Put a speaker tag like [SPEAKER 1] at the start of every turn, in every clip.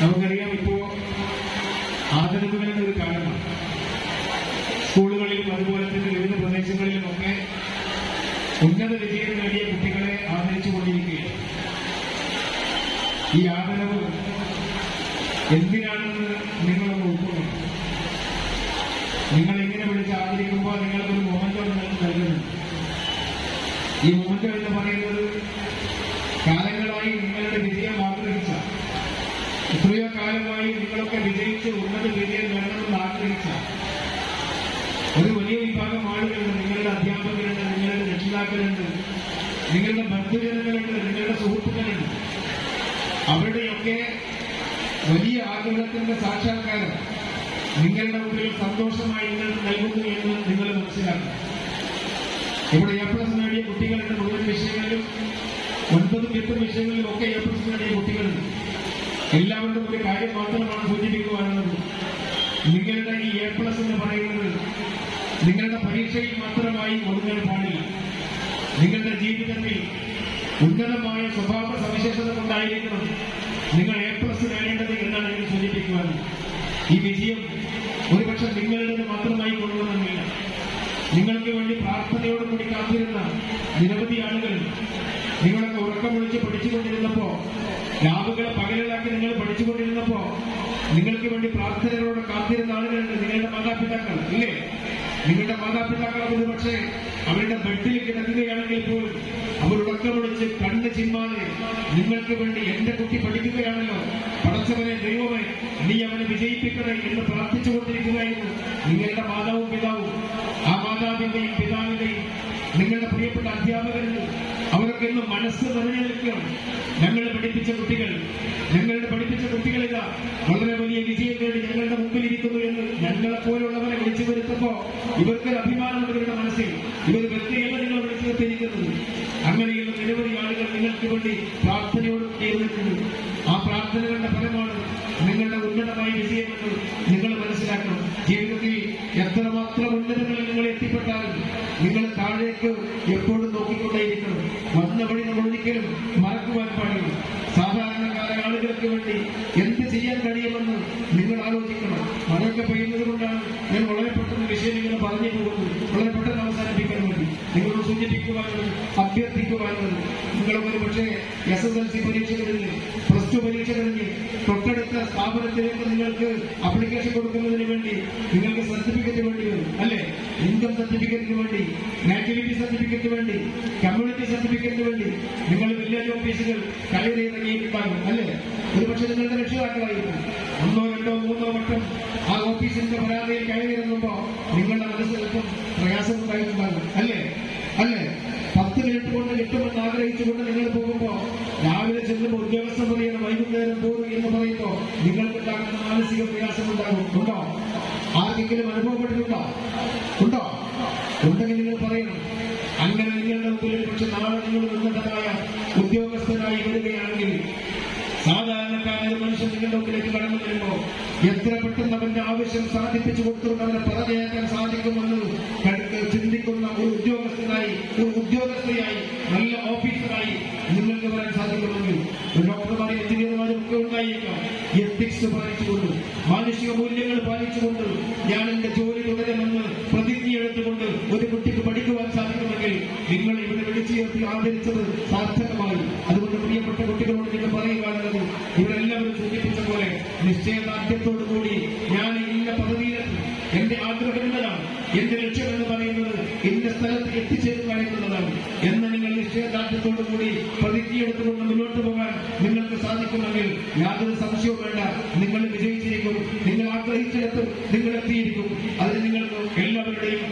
[SPEAKER 1] നമുക്കറിയാം ഇപ്പോ ആദരവുകളുടെ ഒരു കാലമാണ്. സ്കൂളുകളിലും അതുപോലെ തന്നെ വിവിധ പ്രദേശങ്ങളിലുമൊക്കെ ഉന്നത വിജയം നേടിയ കുട്ടികളെ ആദരിച്ചു കൊണ്ടിരിക്കുകയാണ് ഈ ആദരവ് എന്തിനാണെന്ന് നിങ്ങളൊന്ന് ഉൾക്കൊള്ളുന്നു നിങ്ങൾ ഇങ്ങനെ വിളിച്ച് ആദരിക്കുമ്പോൾ നിങ്ങൾക്കൊരു മൊമെന്റോ നിങ്ങൾക്ക് നൽകുന്നുണ്ട് ഈ മൊമെന്റോ എന്ന് പറയുന്നത് കാലങ്ങളായി നിങ്ങളുടെ വിജയം ആഗ്രഹിച്ച എത്രയോ കാലമായി നിങ്ങളൊക്കെ വിജയിച്ച് ഉന്നത വിജയം നേടണമെന്ന് ആഗ്രഹിച്ച ഒരു വലിയ വിഭാഗം ആളുകളുണ്ട് നിങ്ങളുടെ അധ്യാപകരുണ്ട് നിങ്ങളുടെ രക്ഷിതാക്കളുണ്ട് നിങ്ങളുടെ ബന്ധുജനങ്ങളുണ്ട് നിങ്ങളുടെ സുഹൃത്തുക്കളുണ്ട്. അവരുടെയൊക്കെ വലിയ ആഗ്രഹത്തിന്റെ സാക്ഷാത്കാരം നിങ്ങളുടെ മുമ്പിൽ സന്തോഷമായി നിങ്ങൾക്ക് നൽകുന്നു എന്ന് നിങ്ങൾ മനസ്സിലാക്കും ഇവിടെ എ പ്ലസ് നേടിയ കുട്ടികളുടെ മുഴുവൻ വിഷയങ്ങളിലും ഒൻപതും എട്ടും വിഷയങ്ങളിലും ഒക്കെ എ പ്ലസ് നേടിയ കുട്ടികളുണ്ട്. എല്ലാവരുടെ ഒരു കാര്യം മാത്രമാണ് സൂചിപ്പിക്കുവാനുള്ളത്. നിങ്ങളുടെ ഈ എ പ്ലസ് എന്ന് പറയുന്നത് നിങ്ങളുടെ പരീക്ഷയിൽ മാത്രമായി ഒതുങ്ങാൻ പാടില്ല നിങ്ങളുടെ ജീവിതത്തിൽ ഉന്നതമായ സ്വഭാവ സവിശേഷത കൊണ്ടായിരിക്കണം നിങ്ങൾ എ പ്ലസ് നേടേണ്ടത് എന്നാണ് എനിക്ക് സൂചിപ്പിക്കുവാൻ ഈ വിജയം ഒരുപക്ഷെ നിങ്ങളുടെ മാത്രമായി കൊണ്ടുവന്നില്ല നിങ്ങൾക്ക് വേണ്ടി പ്രാർത്ഥനയോടുകൂടി കാത്തിരുന്ന നിരവധി ആളുകൾ നിങ്ങളൊക്കെ ഉറക്കം പഠിച്ചുകൊണ്ടിരുന്നപ്പോ രാവുകളെ പകലിലാക്കി നിങ്ങൾ പഠിച്ചുകൊണ്ടിരുന്നപ്പോ നിങ്ങൾക്ക് വേണ്ടി പ്രാർത്ഥനകളോട് കാത്തിരുന്ന ആളുകളുണ്ട് നിങ്ങളുടെ മാതാപിതാക്കൾ ഇല്ലേ? നിങ്ങളുടെ മാതാപിതാക്കൾ അവർ പക്ഷേ അവരുടെ ബെഡിൽ കിടക്കുകയാണെങ്കിൽ പോലും വിളിച്ച് കണ്ണ് ചിമ്മാതെ നിങ്ങൾക്ക് വേണ്ടി എന്റെ കുട്ടി പഠിക്കുകയാണല്ലോ. പടച്ചവനെ ദൈവമേ നീ അവനെ വിജയിപ്പിക്കണേ എന്ന് പ്രാർത്ഥിച്ചു കൊണ്ടിരിക്കുകയായിരുന്നു. നിങ്ങളുടെ മാതാവും പിതാവും ആ മാതാവിന്റെയും പിതാവിന്റെയും നിങ്ങളുടെ പ്രിയപ്പെട്ട അധ്യാപകരുണ്ട് അവരൊക്കെ ഇന്ന് മനസ്സ് നിറഞ്ഞു നിൽക്കുകയാണ്. ഞങ്ങൾ പഠിപ്പിച്ച കുട്ടികൾ ഞങ്ങളുടെ പഠിപ്പിച്ച കുട്ടികളിതാ വളരെ വിളിച്ചു വരുത്തപ്പോ ഇവർക്കൊരു അഭിമാനം ഇവരുടെ മനസ്സിൽ ഇവർ വ്യക്തിയല്ല നിങ്ങൾ വിളിച്ചു വരുത്തിയിരിക്കുന്നത് അങ്ങനെയുള്ള നിരവധി ആളുകൾ നിങ്ങൾക്ക് വേണ്ടി പ്രാർത്ഥനയോട് ചെയ്തിട്ടുണ്ട് ആ പ്രാർത്ഥനകളുടെ ഫലമാണ് നിങ്ങളുടെ ഉന്നതമായ വിജയമെന്ന് നിങ്ങൾ മനസ്സിലാക്കണം. ജീവിതത്തിൽ എത്രമാത്രം ഉന്നതങ്ങളിൽ നിങ്ങൾ എത്തിപ്പെട്ടാലും നിങ്ങൾ താഴേക്ക് എപ്പോഴും എസ് എസ് എൽ സി പരീക്ഷ കഴിഞ്ഞ് പ്ലസ് ടു പരീക്ഷ കഴിഞ്ഞ് തൊട്ടടുത്ത സ്ഥാപനത്തിലേക്ക് നിങ്ങൾക്ക് അപ്ലിക്കേഷൻ കൊടുക്കുന്നതിന് വേണ്ടി നിങ്ങൾക്ക് സർട്ടിഫിക്കറ്റ് വേണ്ടി വരും അല്ലെ? ഇൻകം സർട്ടിഫിക്കറ്റിന് വേണ്ടി നാറ്റിവിറ്റി സർട്ടിഫിക്കറ്റ് വേണ്ടി കമ്മ്യൂണിറ്റി സർട്ടിഫിക്കറ്റിന് വേണ്ടി നിങ്ങൾ വില്ലേജ് ഓഫീസുകൾ കയറി ഇറങ്ങിയിട്ടുണ്ടാകും അല്ലേ? ഒരുപക്ഷെ നിങ്ങളുടെ രക്ഷിതാക്കളായിരിക്കും. ഒന്നോ പറയുമ്പോ നിങ്ങൾക്കുണ്ടാകുന്ന മാനസിക പ്രയാസമുണ്ടാകും ഉണ്ടോ? ആർക്കെങ്കിലും അനുഭവപ്പെട്ടിട്ടുണ്ടോ? ഉണ്ടോ? ഉണ്ടെങ്കിൽ നിങ്ങൾ പറയണം. അങ്ങനെ നിങ്ങളുടെ മുമ്പിൽ പക്ഷെ നാളെ നിങ്ങൾ ഉന്നതമായ ഉദ്യോഗസ്ഥരായി വരികയാണെങ്കിൽ സാധാരണക്കാരായ മനുഷ്യൻ നിങ്ങളുടെ മുമ്പിലേക്ക് കടന്നു വരുമ്പോൾ എത്ര പെട്ടെന്ന് അവന്റെ ആവശ്യം സാധിപ്പിച്ചു കൊടുത്തുകൊണ്ട് അവനെ പറഞ്ഞേക്കാൻ സാധിക്കുമെന്ന് ഉണ്ടായിരിക്കാം എത്തിക്സ് പാലിച്ചുകൊണ്ട് മാനുഷിക മൂല്യങ്ങൾ പാലിച്ചുകൊണ്ട് ഞാൻ എന്റെ ജോലി തുടരുമെന്ന് പ്രതിജ്ഞ എടുത്തുകൊണ്ട് ഒരു കുട്ടിക്ക് പഠിക്കുവാൻ സാധിക്കുമെങ്കിൽ നിങ്ങൾ ഇവിടെ വിളിച്ചു ചേർത്തി ആദരിച്ചത് സാർത്ഥകമായി അതുകൊണ്ട് പ്രിയപ്പെട്ട കുട്ടികളോട് നിങ്ങൾ പറയുവാനുള്ളത് ഇവരെല്ലാവരും സൂചിപ്പിച്ച പോലെ നിശ്ചയദാർഢ്യത്തോടു കൂടി ഞാൻ ഇന്ന പദവിയിലെത്തി. എന്റെ ആഗ്രഹം എന്നതാണ് എന്റെ ലക്ഷ്യം എന്ന് പറയുന്നത് ഇന്ന സ്ഥലത്ത് എത്തിച്ചേരുക എന്നുള്ളതാണ്. എന്ന് നിങ്ങൾ നിശ്ചയദാർഢ്യത്തോടു കൂടി പ്രതിജ്ഞ എടുത്തുകൊണ്ട് മുന്നോട്ട് പോകാൻ നിങ്ങൾക്ക് സാധിക്കുമെങ്കിൽ യാതൊരു സംശയവും വേണ്ട. നിങ്ങൾ വിജയിച്ചിരിക്കും. നിങ്ങൾ ആഗ്രഹിച്ചിടത്ത് നിങ്ങൾ എത്തിയിരിക്കും. അതിന് നിങ്ങൾക്ക് എല്ലാവരുടെയും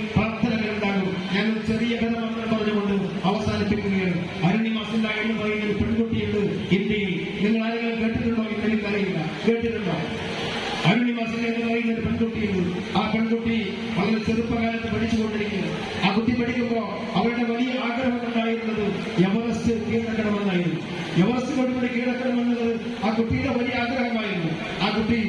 [SPEAKER 1] കുട്ടിയുടെ വലിയ ആഗ്രഹമായിരുന്നു. ആ കുട്ടി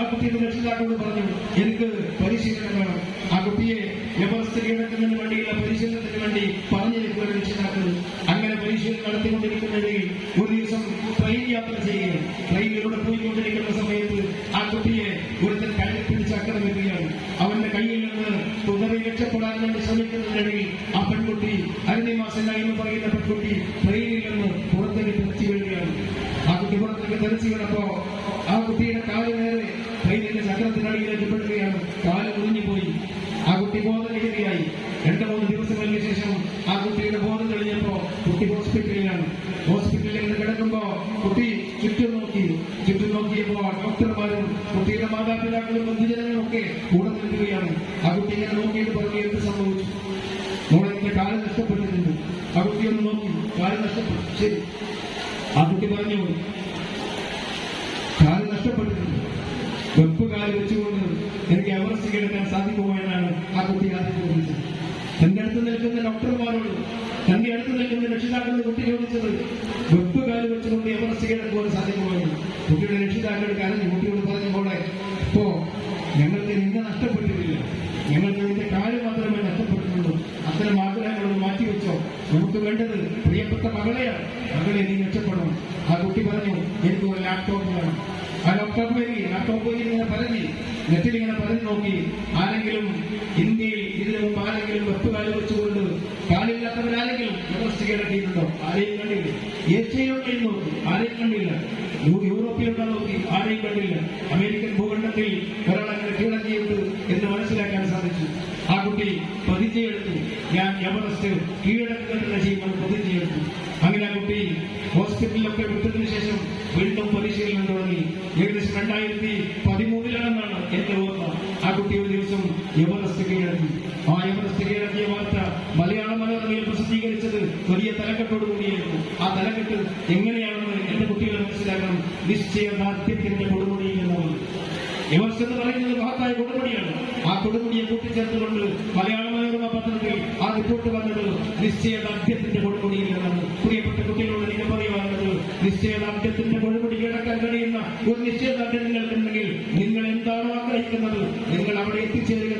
[SPEAKER 1] ആ കുട്ടിയുടെ രക്ഷിതാക്കളോട് പറഞ്ഞു എനിക്ക് പരിശീലനം വേണം. ആ കുട്ടിയെ എവറസ്റ്റ് കീഴടക്കുന്നതിന് വേണ്ടിയുള്ള പരിശീലനത്തിന് വേണ്ടി പറഞ്ഞിരിക്കുന്ന രക്ഷിതാക്കൾ അങ്ങനെ പരിശീലനം നടത്തിക്കൊണ്ടിരിക്കുന്നതിൽ ഒരു ദിവസം ട്രെയിൻ യാത്ര ചെയ്യുകയാണ്. ട്രെയിനിലൂടെ പോയിക്കൊണ്ടിരിക്കുന്ന സമയത്ത് ആ കുട്ടിയെ ഒരുത്തൻ കയ്യിൽ പിടിച്ച് ആക്രമിക്കുകയാണ് അവന്റെ കയ്യിൽ നിന്ന് തുടരെ രക്ഷപ്പെടാൻ വേണ്ടി ശ്രമിക്കുന്നതിനിടയിൽ ആ പെൺകുട്ടി അരുണിമാസ എന്ന് പറയുന്ന പെൺകുട്ടി ട്രെയിൻ കുട്ടിയുടെ കാൽ നേരെ ട്രെയിനിന്റെ ചക്രത്തിനടിയിലേക്ക് പെടുകയാണ്. കാൽ മുറിഞ്ഞുപോയി. ആ കുട്ടി ബോധരഹിതയായി. രണ്ട് മൂന്ന് ദിവസങ്ങൾക്ക് ശേഷം ആ കുട്ടിയുടെ ബോധം തെളിഞ്ഞപ്പോ കുട്ടി ഹോസ്പിറ്റലിലാണ്. ഹോസ്പിറ്റലിൽ നിന്ന് കിടക്കുമ്പോ കുട്ടി ചുറ്റും നോക്കി. ചുറ്റും നോക്കിയപ്പോ ഡോക്ടർമാരും കുട്ടിയുടെ മാതാപിതാക്കളും ബന്ധുജനങ്ങളും ഒക്കെ കൂടെ നിൽക്കുകയാണ്. ആ കുട്ടി ഇങ്ങനെ നോക്കിയിട്ട് പറഞ്ഞു എന്ത് സംഭവിച്ചു? മോളെ എന്റെ കാൽ നഷ്ടപ്പെട്ടിട്ടുണ്ട്. ആ കുട്ടി ഒന്ന് നോക്കി. കാൽ നഷ്ടപ്പെട്ടു. ശരി. ആ കുട്ടി പറഞ്ഞു നഷ്ടപ്പെട്ടിട്ടുണ്ട് വെപ്പ് കാൽ വെച്ചുകൊണ്ട് എനിക്ക് എവറസ്റ്റ് കിടക്കാൻ സാധിക്കുമോ എന്നാണ് ആ കുട്ടി ആദ്യം ചോദിച്ചത് തന്റെ അടുത്ത് നിൽക്കുന്ന ഡോക്ടർമാരോട് തന്റെ അടുത്ത് നിൽക്കുന്ന രക്ഷിതാക്കളോട് കുട്ടി ചോദിച്ചത് വെപ്പ് കാൽ വെച്ചുകൊണ്ട് എവറസ്റ്റ് കിടക്കുവാൻ സാധിക്കുമോ കുട്ടിയുടെ രക്ഷിതാക്കളുടെ കാര്യം കുട്ടിയോട് പറഞ്ഞപ്പോളെ ഇപ്പോ ഞങ്ങൾക്ക് നിന്നെ നഷ്ടപ്പെട്ടിട്ടില്ല. ഞങ്ങൾക്ക് നിന്റെ കാൽ മാത്രമേ നഷ്ടപ്പെട്ടിട്ടുള്ളൂ. അത്തരം ആഗ്രഹങ്ങളൊന്ന് മാറ്റിവെച്ചോ നമുക്ക് വേണ്ടത് പ്രിയപ്പെട്ട മകളെയാണ്. മകളെ നീ രക്ഷപ്പെടണം. ആ കുട്ടി പറഞ്ഞു എനിക്ക് ഒരു ലാപ്ടോപ്പ് വേണം. ലാപ്ടോപ്പ് വരി ഇങ്ങനെ പറഞ്ഞ് നെറ്റിൽ ഇങ്ങനെ പറഞ്ഞു നോക്കി. ആരെങ്കിലും ഇന്ത്യയിൽ ഇതിനു മുമ്പ് ആരെങ്കിലും വെപ്പുകാൽ വെച്ചുകൊണ്ട് കാലില്ലാത്തവരാരെങ്കിലും എവറസ്റ്റ് കീഴടക്കിയിട്ടുണ്ടോ ആരെയും കണ്ടില്ല. ഏഷ്യയിലൊക്കെയും നോക്കി ആരെയും കണ്ടില്ല. യു- യൂറോപ്പിലൊക്കെ നോക്കി? ആരെയും കണ്ടില്ല. അമേരിക്കൻ ഭൂഖണ്ഡത്തിൽ ഒരാളങ്ങനെ കീഴടക്കിയിട്ട് എന്ന് മനസ്സിലാക്കാൻ സാധിച്ചു. ആ കുട്ടി പ്രതിജ്ഞയെടുത്തു. ഞാൻ എവറസ്റ്റ് കീഴടക്കുക എങ്ങനെയാണെന്ന് എന്റെ കുട്ടികൾ മനസ്സിലാക്കണം. നിശ്ചയദാർഢ്യത്തിന്റെ കൊടുമുടിയിൽ എന്നാണ് വിമർശ എന്ന് പറയുന്നത് മഹത്തായ കൊടുമുടിയാണ്. ആ കൊടുമുടിയെ കൂട്ടിച്ചേർത്തുകൊണ്ട് മലയാള മനോരമ പത്രത്തിൽ ആ റിപ്പോർട്ട് വന്നത് നിശ്ചയദാർഢ്യത്തിന്റെ കൊടുമുടിയിൽ നിന്നാണ് പ്രിയപ്പെട്ട കുട്ടികളോട് എനിക്ക് പറയുവാനുള്ളത് നിശ്ചയദാർഢ്യത്തിന്റെ കൊടുമുടി കിടക്കാൻ കഴിയുന്ന ഒരു നിശ്ചയദാർഢ്യം നിങ്ങൾക്കുണ്ടെങ്കിൽ നിങ്ങൾ എന്താണോ ആഗ്രഹിക്കുന്നത്? നിങ്ങൾ അവിടെ എത്തിച്ചേരും